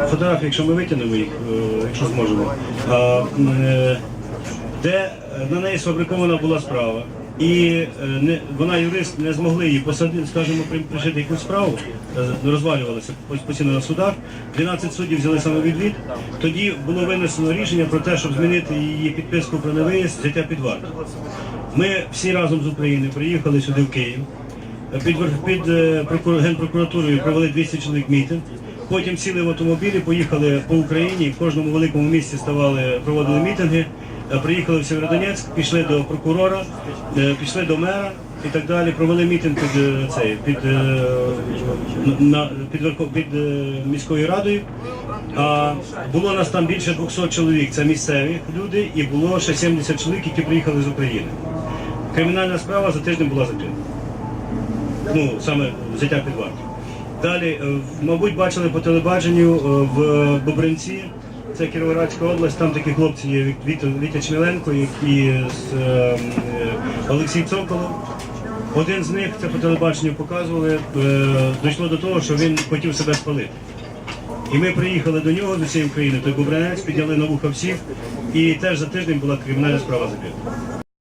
Фотографії, якщо ми витягнемо їх, е, якщо зможемо, е, де е, на неї сфабрикована була справа. І вона юрист не змогли її посадити, скажімо, при- пришити якусь справу, розвалювалася постійно на судах. 12 суддів взяли самовідвід. Тоді було винесено рішення про те, щоб змінити її підписку про невиїзд, взяття під варту. Ми всі разом з України приїхали сюди в Київ. Під, під е, генпрокуратурою провели 200 чоловік мітинг. Потім сіли в автомобілі, поїхали по Україні. В кожному великому місті ставали, проводили мітинги. Е, Приїхали в Сєвєродонецьк, пішли до прокурора, е, пішли до мера і так далі. Провели мітинг під е, цей під, на під, під е, міською радою. А було нас там більше 200 чоловік. Це місцеві люди, і було ще 70 чоловік, які приїхали з України. Кримінальна справа за тиждень була закрита. Ну, саме взяття під варту. Далі, е, мабуть, бачили по телебаченню е, в Бобринці, це Кіровоградська область, там такі хлопці є Вітя Чміленко і, з, е, е, Олексій Цоколов. Один з них, це по телебаченню показували, дійшло до того, що він хотів себе спалити. І ми приїхали до нього, до цієї України, той Бобринець, підняли на вуха всіх, і теж за тиждень була кримінальна справа закрита.